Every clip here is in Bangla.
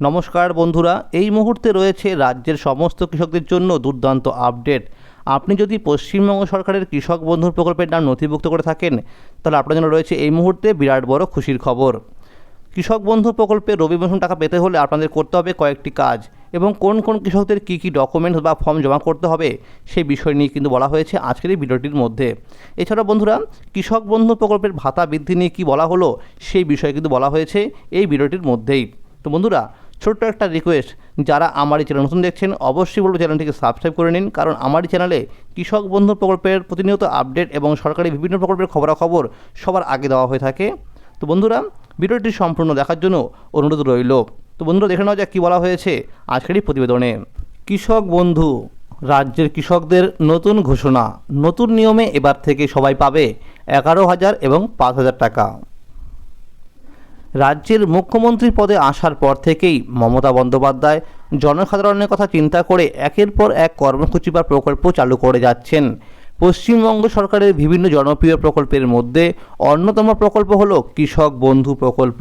নমস্কার বন্ধুরা, এই মুহূর্তে রয়েছে রাজ্যের সমস্ত কৃষকদের জন্য দুর্দান্ত আপডেট। আপনি যদি পশ্চিমবঙ্গ সরকারের কৃষক বন্ধুর প্রকল্পের নাম নথিভুক্ত করে থাকেন, তাহলে আপনার জন্য রয়েছে এই মুহূর্তে বিরাট বড় খুশির খবর। কৃষক বন্ধু প্রকল্পে রবি মৌসুম টাকা পেতে হলে আপনাদের করতে হবে কয়েকটি কাজ এবং কোন কোন কৃষকদের কী কী ডকুমেন্টস বা ফর্ম জমা করতে হবে সেই বিষয় নিয়ে কিন্তু বলা হয়েছে আজকের এই ভিডিওটির মধ্যে। এছাড়া বন্ধুরা, কৃষক বন্ধু প্রকল্পের ভাতা বৃদ্ধি নিয়ে কী বলা হলো সেই বিষয়ে কিন্তু বলা হয়েছে এই ভিডিওটির মধ্যেই। তো বন্ধুরা ছোট্ট একটা রিকোয়েস্ট যারা আমার এই চ্যানেল নতুন দেখছেন, অবশ্যই বলব চ্যানেলটিকে সাবস্ক্রাইব করে নিন, কারণ আমার এই চ্যানেলে কৃষক বন্ধু প্রকল্পের প্রতিনিয়ত আপডেট এবং সরকারি বিভিন্ন প্রকল্পের খবরাখবর সবার আগে দেওয়া হয়ে থাকে। তো বন্ধুরা, ভিডিওটি সম্পূর্ণ দেখার জন্য অনুরোধ রইল। তো বন্ধুরা, দেখে নেওয়া যাক কী বলা হয়েছে আজকের এই প্রতিবেদনে। কৃষক বন্ধু, রাজ্যের কৃষকদের নতুন ঘোষণা, নতুন নিয়মে এবার থেকে সবাই পাবে এগারো হাজার এবং পাঁচ হাজার টাকা। রাজ্যের মুখ্যমন্ত্রী পদে আসার পর থেকেই মমতা বন্দ্যোপাধ্যায় জনসাধারণের কথা চিন্তা করে একের পর এক কর্মসূচি বা প্রকল্প চালু করে যাচ্ছেন। পশ্চিমবঙ্গ সরকারের বিভিন্ন জনপ্রিয় প্রকল্পের মধ্যে অন্যতম প্রকল্প হল কৃষক বন্ধু প্রকল্প।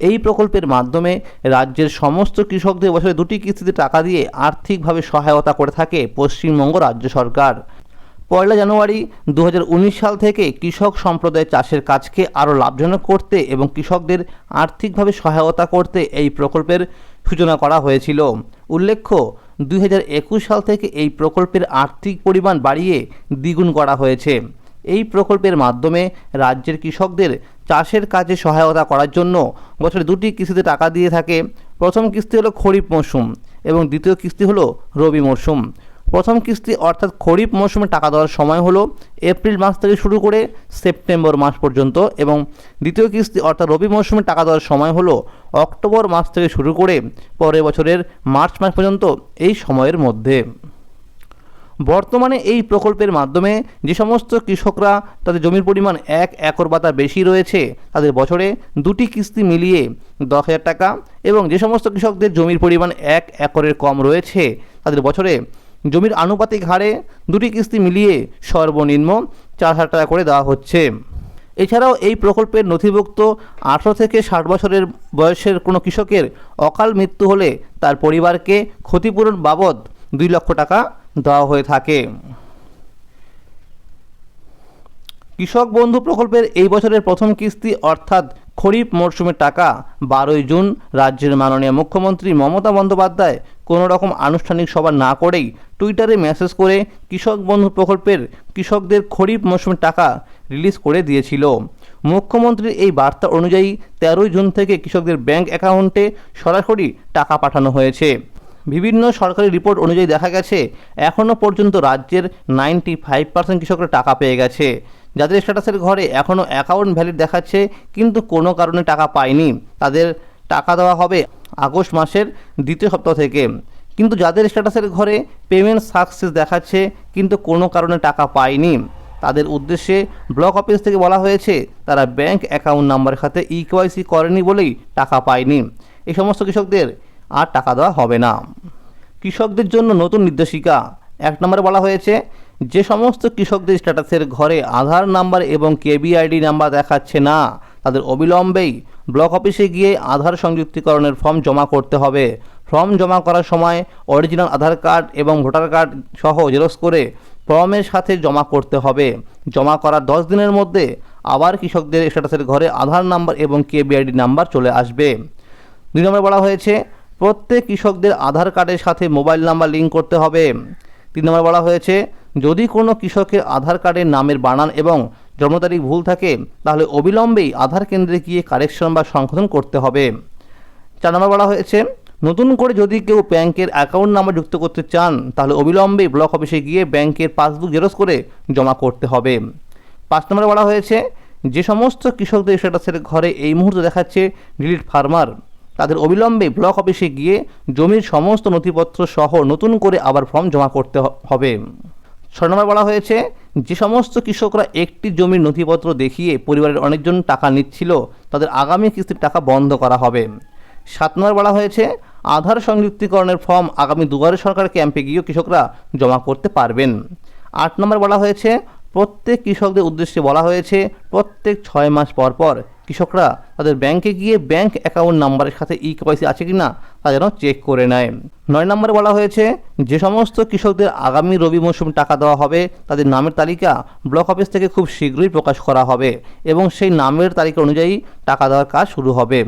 এই প্রকল্পের মাধ্যমে রাজ্যের সমস্ত কৃষকদের বছরে দুটি কিস্তিতে টাকা দিয়ে আর্থিকভাবে সহায়তা করে থাকে পশ্চিমবঙ্গ রাজ্য সরকার। পয়লা জানুয়ারি দু হাজার উনিশ সাল থেকে কৃষক সম্প্রদায় চাষের কাজকে আরও লাভজনক করতে এবং কৃষকদের আর্থিকভাবে সহায়তা করতে এই প্রকল্পের সূচনা করা হয়েছিল। উল্লেখ্য দুই হাজার একুশ সাল থেকে এই প্রকল্পের আর্থিক পরিমাণ বাড়িয়ে দ্বিগুণ করা হয়েছে। এই প্রকল্পের মাধ্যমে রাজ্যের কৃষকদের চাষের কাজে সহায়তা করার জন্য বছরে দুটি কিস্তিতে টাকা দিয়ে থাকে। প্রথম কিস্তি হলো খরিফ মরশুম এবং দ্বিতীয় কিস্তি হলো রবি মরশুম। প্রথম কিস্তি অর্থাৎ খরিফ মৌসুমে টাকা দেওয়ার সময় হলো এপ্রিল মাস থেকে শুরু করে সেপ্টেম্বর মাস পর্যন্ত এবং দ্বিতীয় কিস্তি অর্থাৎ রবি মৌসুমে টাকা দেওয়ার সময় হলো অক্টোবর মাস থেকে শুরু করে পরের বছরের মার্চ মাস পর্যন্ত এই সময়ের মধ্যে। বর্তমানে এই প্রকল্পের মাধ্যমে যে সমস্ত কৃষকরা তাদের জমির পরিমাণ এক একর বা তার বেশি রয়েছে, তাদের বছরে দুটি কিস্তি মিলিয়ে দশ হাজার টাকা এবং যে সমস্ত কৃষকদের জমির পরিমাণ এক একরের কম রয়েছে, তাদের বছরে জমির আনুপাতিক হারে দুটি কিস্তি মিলিয়ে সর্বনিম্ন চার হাজার টাকা করে দেওয়া হচ্ছে। এছাড়াও এই প্রকল্পের নথিভুক্ত আঠেরো থেকে ষাট বছরের বয়সের কোনো কৃষকের অকাল মৃত্যু হলে তার পরিবারকে ক্ষতিপূরণ বাবদ দুই লক্ষ টাকা দেওয়া হয়ে থাকে। কৃষক বন্ধু প্রকল্পের এই বছরের প্রথম কিস্তি অর্থাৎ খরিফ মরশুমের টাকা বারোই জুন রাজ্যের মাননীয় মুখ্যমন্ত্রী মমতা বন্দ্যোপাধ্যায় কোনো রকম আনুষ্ঠানিক সভা না করেই টুইটারে মেসেজ করে কৃষক বন্ধু প্রকল্পের কৃষকদের খরিফ মরশুমের টাকা রিলিজ করে দিয়েছিল। মুখ্যমন্ত্রীর এই বার্তা অনুযায়ী তেরোই জুন থেকে কৃষকদের ব্যাংক অ্যাকাউন্টে সরাসরি টাকা পাঠানো হয়েছে। বিভিন্ন সরকারি রিপোর্ট অনুযায়ী দেখা গেছে এখনও পর্যন্ত রাজ্যের নাইনটি ফাইভ পার্সেন্ট কৃষকরা টাকা পেয়ে গেছে। যাদের স্ট্যাটাসের ঘরে এখনও অ্যাকাউন্ট ভ্যালিড দেখাচ্ছে, কিন্তু কোনো কারণে টাকা পায়নি। তাদের টাকা দেওয়া হবে আগস্ট মাসের দ্বিতীয় সপ্তাহ থেকে। কিন্তু যাদের স্ট্যাটাসের ঘরে পেমেন্ট সাকসেস দেখাচ্ছে, কিন্তু কোনো কারণে টাকা পায়নি। তাদের উদ্দেশ্যে ব্লক অফিস থেকে বলা হয়েছে, তারা ব্যাংক অ্যাকাউন্ট নাম্বারের সাথে ই কেওয়াইসি করেনি বলেই টাকা পায়নি। এই সমস্ত কৃষকদের আর টাকা দেওয়া হবে না। কৃষকদের জন্য নতুন নির্দেশিকা। এক নম্বরে বলা হয়েছে, যে সমস্ত কৃষকদের স্ট্যাটাসের ঘরে আধার নাম্বার এবং কেবিআইডি নাম্বার দেখাচ্ছে না, তাদের অবিলম্বেই ব্লক অফিসে গিয়ে আধার সংযুক্তিকরণের ফর্ম জমা করতে হবে। ফর্ম জমা করার সময় অরিজিনাল আধার কার্ড এবং ভোটার কার্ড সহ জেরক্স করে ফর্মের সাথে জমা করতে হবে। জমা করার দশ দিনের মধ্যে আবার কৃষকদের স্ট্যাটাসের ঘরে আধার নাম্বার এবং কেবিআইডি নাম্বার চলে আসবে। দুই নম্বর বলা হয়েছে, প্রত্যেক কৃষকদের আধার কার্ডের সাথে মোবাইল নাম্বার লিঙ্ক করতে হবে। তিন নম্বর বলা হয়েছে, যদি কোনো কৃষকের আধার কার্ডের নামের বানান এবং জন্ম তারিখ ভুল থাকে, তাহলে অবিলম্বেই আধার কেন্দ্রে গিয়ে কারেকশন বা সংশোধন করতে হবে। চার নম্বর বলা হয়েছে, নতুন করে যদি কেউ ব্যাংকের অ্যাকাউন্ট নাম্বার যুক্ত করতে চান, তাহলে অবিলম্বে ব্লক অফিসে গিয়ে ব্যাংকের পাসবুক জেরক্স করে জমা করতে হবে। পাঁচ নম্বরে বলা হয়েছে, যে সমস্ত কৃষকদের স্ট্যাটাসের ঘরে এই মুহূর্তে দেখাচ্ছে ডিলিট ফার্মার। তাদের অবিলম্বে ব্লক অফিসে গিয়ে জমির সমস্ত নথিপত্র সহ নতুন করে আবার ফর্ম জমা করতে হবে। ছয় নম্বর বলা হয়েছে যে সমস্ত কৃষকরা একটি জমির নথিপত্র দেখিয়ে পরিবারের অনেকজন টাকা নিচ্ছিল, তাদের আগামী কিস্তির টাকা বন্ধ করা হবে। সাত নম্বর বলা হয়েছে, আধার সংযুক্তিকরণের ফর্ম আগামী দুয়ারে সরকার ক্যাম্পে গিয়েও কৃষকরা জমা করতে পারবেন। আট নম্বর বলা হয়েছে প্রত্যেক কৃষকদের উদ্দেশ্যে বলা হয়েছে, প্রত্যেক ছয় মাস পর পর কৃষকরা তাদের ব্যাংকে গিয়ে ব্যাংক অ্যাকাউন্ট নাম্বারের সাথে ই কেওয়াইসি আছে কি না তা যেন চেক করে নেয়। নয় নম্বরে বলা হয়েছে, যে সমস্ত কৃষকদের আগামী রবি মৌসুমে টাকা দেওয়া হবে, তাদের নামের তালিকা ব্লক অফিস থেকে খুব শীঘ্রই প্রকাশ করা হবে এবং সেই নামের তালিকা অনুযায়ী টাকা দেওয়ার কাজ শুরু হবে।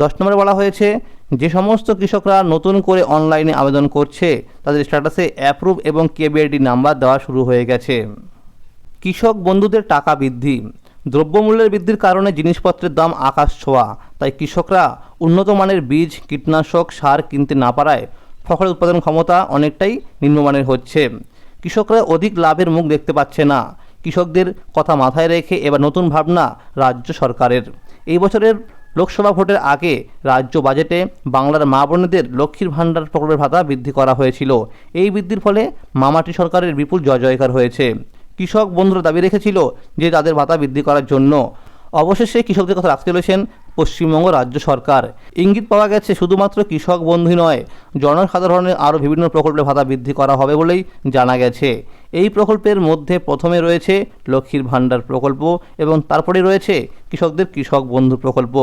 দশ নম্বরে বলা হয়েছে, যে সমস্ত কৃষকরা নতুন করে অনলাইনে আবেদন করছে, তাদের স্ট্যাটাসে অ্যাপ্রুভ এবং কেবিআইডি নাম্বার দেওয়া শুরু হয়ে গেছে। কৃষক বন্ধুদের টাকা বৃদ্ধি। দ্রব্যমূল্যের বৃদ্ধির কারণে জিনিসপত্রের দাম আকাশ ছোঁয়া। তাই কৃষকরা উন্নত মানের বীজ, কীটনাশক, সার কিনতে না পারায় ফসলের উৎপাদন ক্ষমতা অনেকটাই নিম্নমানের হচ্ছে। কৃষকরা অধিক লাভের মুখ দেখতে পাচ্ছে না। কৃষকদের কথা মাথায় রেখে এবার নতুন ভাবনা রাজ্য সরকারের। এই বছরের লোকসভা ভোটের আগে রাজ্য বাজেটে বাংলার মা বোনেদের লক্ষ্মীর ভাণ্ডার প্রকল্পের ভাতা বৃদ্ধি করা হয়েছিল। এই বৃদ্ধির ফলে মামাটি সরকারের বিপুল জয় জয়কার হয়েছে। কৃষক বন্ধুরা দাবি রেখেছিল যে তাদের ভাতা বৃদ্ধি করার জন্য। অবশেষে কৃষকদের কথা রাখতে চলেছেন পশ্চিমবঙ্গ রাজ্য সরকার। ইঙ্গিত পাওয়া গেছে, শুধুমাত্র কৃষক বন্ধু নয়, জনসাধারণের আরও বিভিন্ন প্রকল্পের ভাতা বৃদ্ধি করা হবে বলেই জানা গেছে। এই প্রকল্পের মধ্যে প্রথমে রয়েছে লক্ষ্মীর ভাণ্ডার প্রকল্প এবং তারপরে রয়েছে কৃষকদের কৃষক বন্ধু প্রকল্প।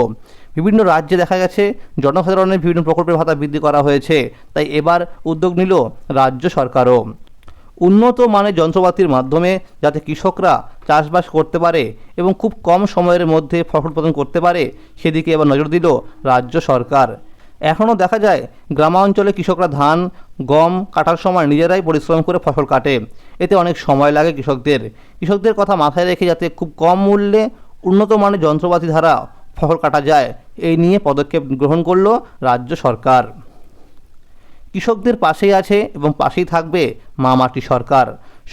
বিভিন্ন রাজ্যে দেখা গেছে, জনসাধারণের বিভিন্ন প্রকল্পের ভাতা বৃদ্ধি করা হয়েছে, তাই এবার উদ্যোগ নিল রাজ্য সরকারও। উন্নত মানের যন্ত্রপাতির মাধ্যমে যাতে কৃষকরা চাষবাস করতে পারে এবং খুব কম সময়ের মধ্যে ফসল উৎপাদন করতে পারে, সেদিকে এবার নজর দিল রাজ্য সরকার। এখনও দেখা যায়, গ্রামাঞ্চলে কৃষকরা ধান, গম কাটার সময় নিজেরাই পরিশ্রম করে ফসল কাটে। এতে অনেক সময় লাগে কৃষকদের। কৃষকদের কথা মাথায় রেখে যাতে খুব কম মূল্যে উন্নত মানের যন্ত্রপাতি দ্বারা ফসল কাটা যায়, এই নিয়ে পদক্ষেপ গ্রহণ করল রাজ্য সরকার। কৃষকদের পাশেই আছে এবং পাশেই থাকবে মা মাটি সরকার।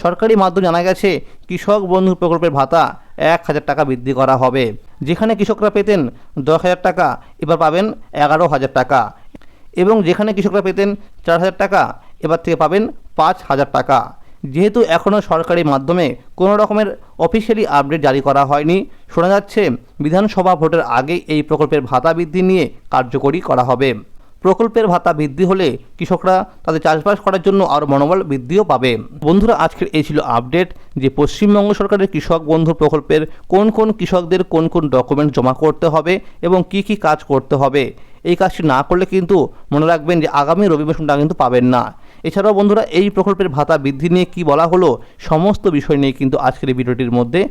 সরকারি মাধ্যমে জানা গেছে, কৃষক বন্ধু প্রকল্পের ভাতা এক হাজার টাকা বৃদ্ধি করা হবে। যেখানে কৃষকরা পেতেন দশ হাজার টাকা, এবার পাবেন এগারো হাজার টাকা। এবং যেখানে কৃষকরা পেতেন চার হাজার টাকা, এবার থেকে পাবেন পাঁচ হাজার টাকা। যেহেতু এখনও সরকারি মাধ্যমে কোনো রকমের অফিসিয়ালি আপডেট জারি করা হয়নি, শোনা যাচ্ছে বিধানসভা ভোটের আগেই এই প্রকল্পের ভাতা বৃদ্ধি নিয়ে কার্যকরী করা হবে। প্রকল্পের ভাতা বৃদ্ধি হলে কৃষকরা তাদের চাষবাস করার জন্য আরও মনোবল বৃদ্ধিও পাবে। বন্ধুরা, আজকের এই ছিল আপডেট যে পশ্চিমবঙ্গ সরকারের কৃষক বন্ধু প্রকল্পের কোন কোন কৃষকদের কোন কোন ডকুমেন্ট জমা করতে হবে এবং কি কি কাজ করতে হবে। এই কাজটি না করলে কিন্তু মনে রাখবেন যে আগামী রবি মৌসুমটা কিন্তু পাবেন না। এছাড়াও বন্ধুরা, এই প্রকল্পের ভাতা বৃদ্ধি নিয়ে কি বলা হলো সমস্ত বিষয় নিয়ে কিন্তু আজকের এই ভিডিওটির মধ্যে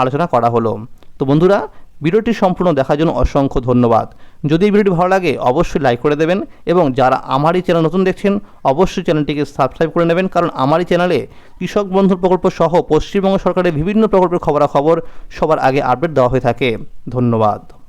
আলোচনা করা হলো। তো বন্ধুরা, ভিডিওটি সম্পূর্ণ দেখার জন্য অসংখ্য ধন্যবাদ। যদি এই ভিডিওটি ভালো লাগে, অবশ্যই লাইক করে দেবেন এবং যারা আমার এই চ্যানেল নতুন দেখছেন, অবশ্যই চ্যানেলটিকে সাবস্ক্রাইব করে নেবেন। কারণ আমার এই চ্যানেলে কৃষক বন্ধুর প্রকল্প সহ পশ্চিমবঙ্গ সরকারের বিভিন্ন প্রকল্পের খবরাখবর সবার আগে আপডেট দেওয়া হয়ে থাকে। ধন্যবাদ।